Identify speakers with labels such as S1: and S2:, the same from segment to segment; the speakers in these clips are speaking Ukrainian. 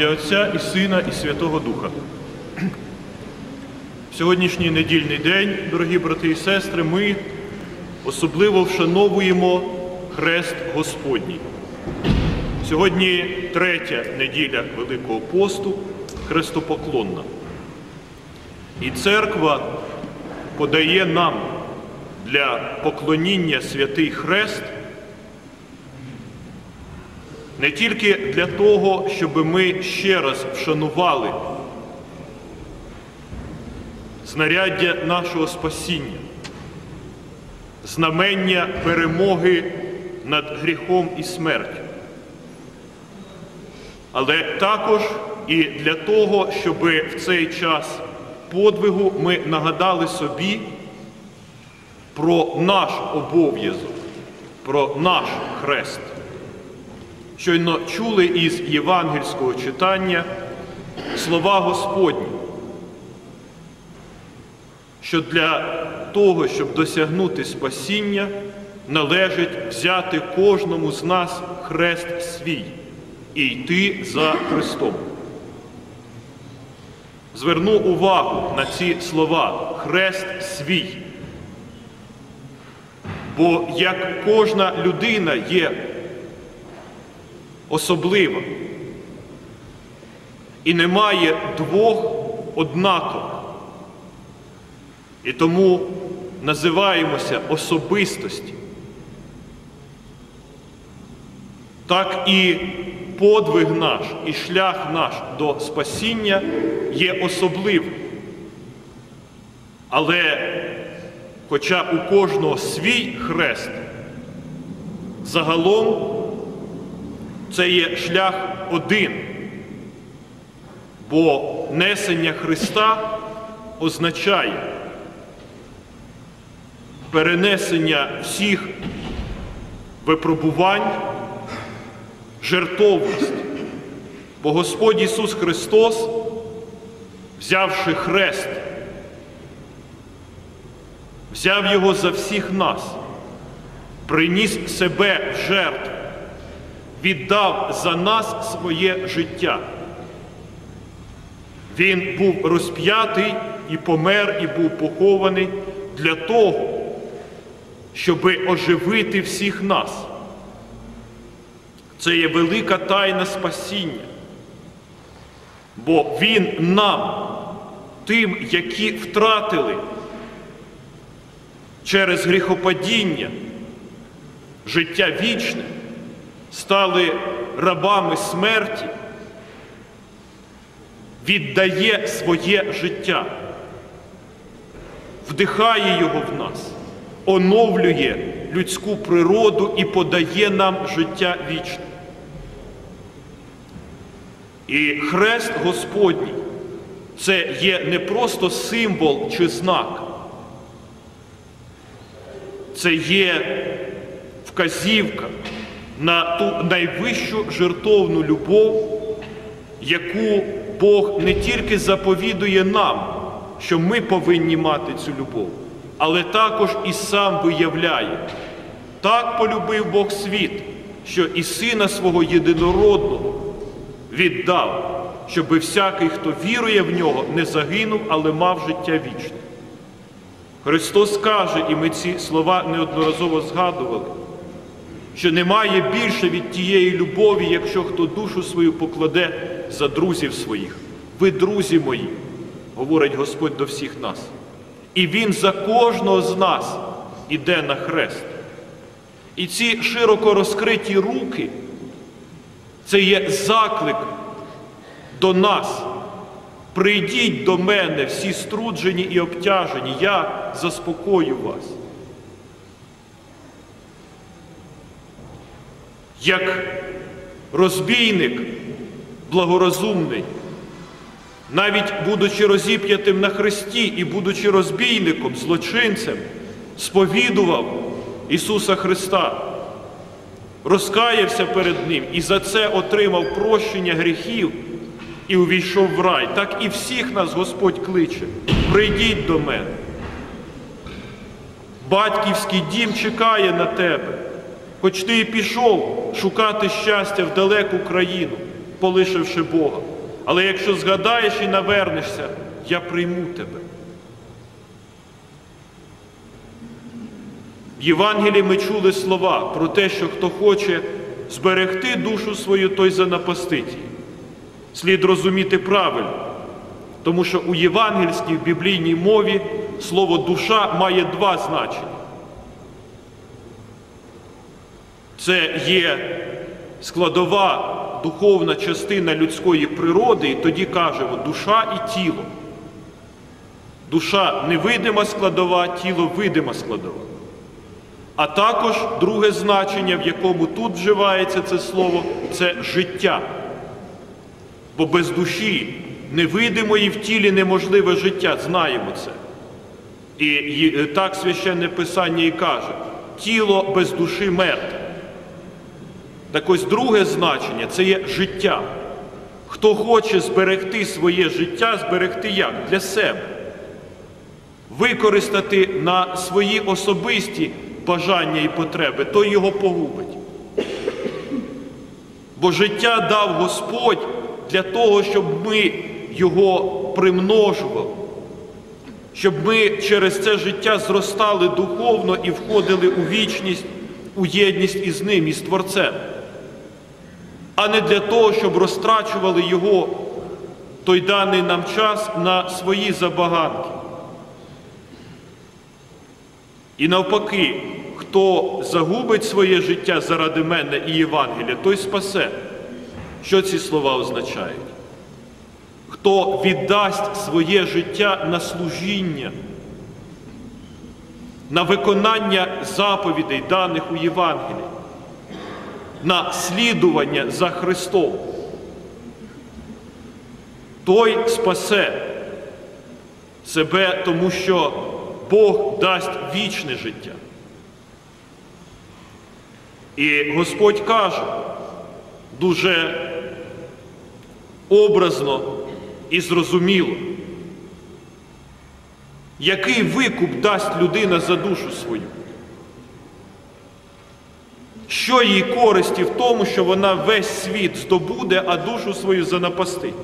S1: ім'я Отця і Сина, і Святого Духа. В сьогоднішній недільний день, дорогі брати і сестри, ми особливо вшановуємо Хрест Господній. Сьогодні третя неділя Великого посту, хрестопоклонна. І церква подає нам для поклоніння святий Хрест не тільки для того, щоб ми ще раз вшанували знаряддя нашого спасіння, знамення перемоги над гріхом і смертю, але також і для того, щоб в цей час подвигу ми нагадали собі про наш обов'язок, про наш хрест. Щойно чули із євангельського читання слова Господні, що для того, щоб досягнути спасіння, належить взяти кожному з нас хрест свій і йти за Христом. Зверну увагу на ці слова хрест свій. Бо як кожна людина є особлива і немає двох однакових. І тому називаємося особистості. Так і подвиг наш, і шлях наш до спасіння є особливим. Але хоча у кожного свій хрест, загалом це є шлях один, бо несення Христа означає перенесення всіх випробувань, жертовність. Бо Господь Ісус Христос, взявши хрест, взяв його за всіх нас, приніс себе в жертву, віддав за нас своє життя. Він був розп'ятий і помер, і був похований для того, щоб оживити всіх нас. Це є велика тайна спасіння, бо Він нам, тим, які втратили через гріхопадіння життя вічне, стали рабами смерті, віддає своє життя, вдихає його в нас, оновлює людську природу і подає нам життя вічне. І хрест Господній це є не просто символ чи знак, це є вказівка на ту найвищу жертовну любов, яку Бог не тільки заповідує нам, що ми повинні мати цю любов, але також і сам виявляє. Так полюбив Бог світ, що і сина свого єдинородного віддав, щоби всякий, хто вірує в нього, не загинув, але мав життя вічне. Христос каже, і ми ці слова неодноразово згадували, що немає більше від тієї любові, якщо хто душу свою покладе за друзів своїх. Ви, друзі мої, говорить Господь до всіх нас. І Він за кожного з нас іде на хрест. І ці широко розкриті руки це є заклик до нас. Прийдіть до мене всі струджені і обтяжені, я заспокою вас. Як розбійник благорозумний, навіть будучи розіп'ятим на хресті і будучи розбійником, злочинцем, сповідував Ісуса Христа, розкаявся перед Ним і за це отримав прощення гріхів і увійшов в рай. Так і всіх нас Господь кличе. Прийдіть до мене. Батьківський дім чекає на тебе, хоч ти і пішов шукати щастя в далеку країну, полишивши Бога. Але якщо згадаєш і навернешся, я прийму тебе. В Євангелії ми чули слова про те, що хто хоче зберегти душу свою, той занапастить її. Слід розуміти правильно, тому що у євангельській біблійній мові слово душа має два значення. Це є складова духовна частина людської природи, і тоді кажемо душа і тіло. Душа невидима складова, тіло видима складова. А також друге значення, в якому тут вживається це слово, це життя. Бо без душі невидимої в тілі неможливе життя, знаємо це. І, і так священне Писання і каже: тіло без душі мертве. Так ось друге значення це є життя. Хто хоче зберегти своє життя, зберегти як? Для себе. Використати на свої особисті бажання і потреби, той його погубить. Бо життя дав Господь для того, щоб ми його примножували, щоб ми через це життя зростали духовно і входили у вічність, у єдність із ним, із Творцем, а не для того, щоб розтрачували його той даний нам час на свої забаганки. І навпаки, хто загубить своє життя заради мене і Євангелія, той спасе. Що ці слова означають? Хто віддасть своє життя на служіння, на виконання заповідей, даних у Євангелії, на слідування за Христом, той спасе себе, тому що Бог дасть вічне життя. І Господь каже дуже образно і зрозуміло, який викуп дасть людина за душу свою. Що їй користі в тому, що вона весь світ здобуде, а душу свою занапастить?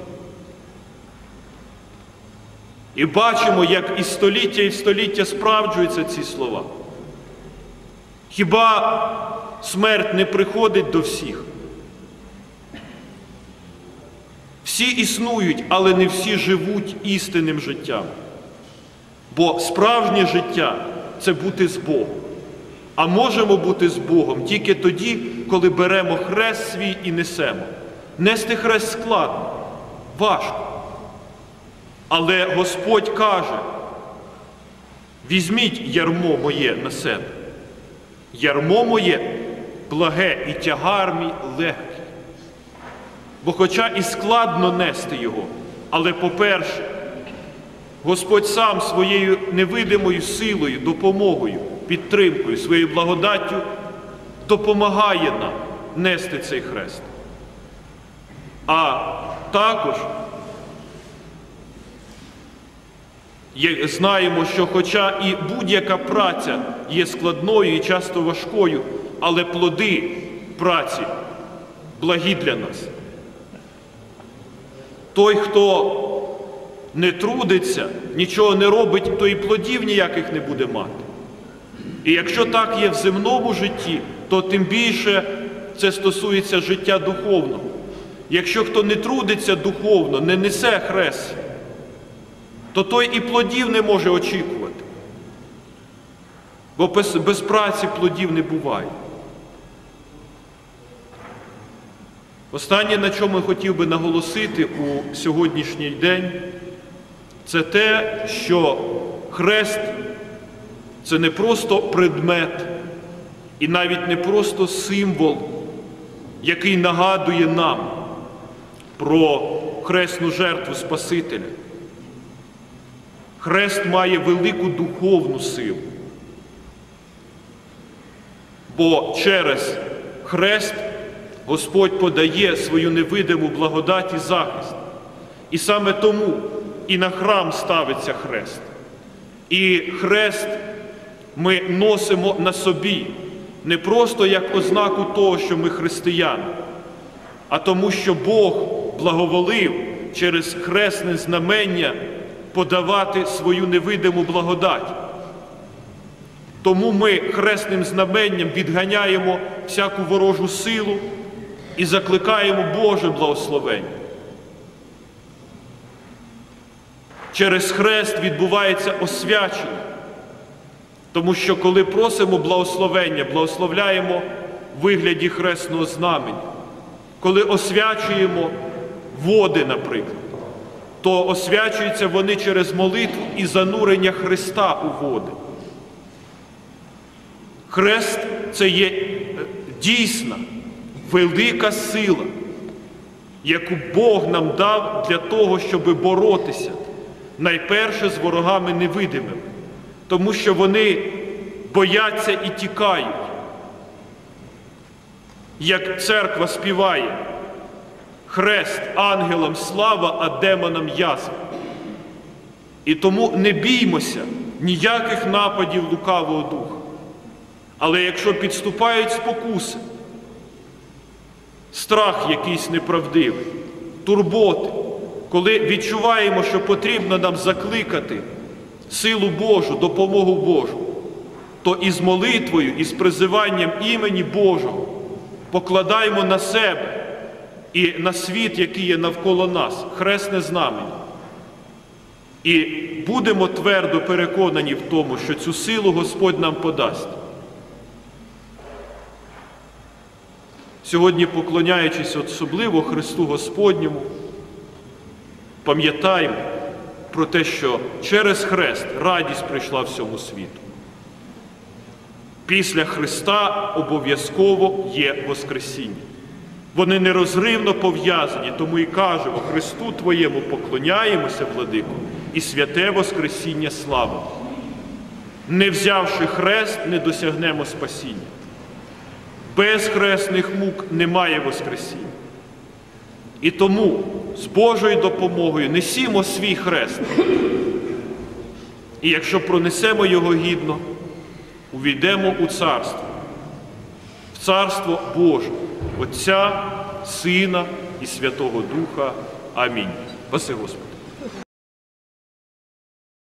S1: І бачимо, як і століття і століття справджуються ці слова. Хіба смерть не приходить до всіх? Всі існують, але не всі живуть істинним життям. Бо справжнє життя це бути з Богом. А можемо бути з Богом тільки тоді, коли беремо хрест свій і несемо. Нести хрест складно, важко. Але Господь каже, візьміть ярмо моє на себе. Ярмо моє благе і тягар мій легкий. Бо хоча і складно нести його, але по-перше, Господь сам своєю невидимою силою, допомогою, підтримкою, своєю благодаттю допомагає нам нести цей хрест. А також знаємо, що хоча і будь-яка праця є складною і часто важкою, але плоди праці благі для нас. Той, хто не трудиться, нічого не робить, то і плодів ніяких не буде мати. І якщо так є в земному житті, то тим більше це стосується життя духовного. Якщо хто не трудиться духовно, не несе хрест, то той і плодів не може очікувати. Бо без, без праці плодів не буває. Останнє, на чому я хотів би наголосити у сьогоднішній день, це те, що хрест це не просто предмет і навіть не просто символ, який нагадує нам про хресну жертву Спасителя. Хрест має велику духовну силу. Бо через хрест Господь подає свою невидиму благодать і захист. І саме тому і на храм ставиться хрест. І хрест ми носимо на собі не просто як ознаку того, що ми християни, а тому, що Бог благоволив через хресне знамення подавати свою невидиму благодать. Тому ми хресним знаменням відганяємо всяку ворожу силу і закликаємо Боже благословення. Через хрест відбувається освячення. Тому що коли просимо благословення, благословляємо в вигляді хресного знамення. Коли освячуємо води, наприклад, то освячуються вони через молитву і занурення Христа у води. Хрест це є е, дійсна, велика сила, яку Бог нам дав для того, щоб боротися найперше з ворогами невидимими, тому що вони бояться і тікають. Як церква співає, хрест ангелам слава, а демонам язва. І тому не біймося ніяких нападів лукавого духа. Але якщо підступають спокуси, страх якийсь неправдивий, турботи, коли відчуваємо, що потрібно нам закликати силу Божу, допомогу Божу, то із молитвою, із призиванням імені Божого покладаємо на себе і на світ, який є навколо нас, хресне знамення. І будемо твердо переконані в тому, що цю силу Господь нам подасть. Сьогодні, поклоняючись особливо Христу Господньому, пам'ятаємо про те, що через Хрест радість прийшла всьому світу. Після Христа обов'язково є Воскресіння. Вони нерозривно пов'язані, тому і кажемо, Христу Твоєму поклоняємося, владико, і святе Воскресіння слава. Не взявши хрест, не досягнемо спасіння. Без хресних мук немає Воскресіння. І тому з Божою допомогою несімо свій хрест. І якщо пронесемо його гідно, увійдемо у царство, в царство Боже, Отця, Сина і Святого Духа. Амінь. Паси Господь.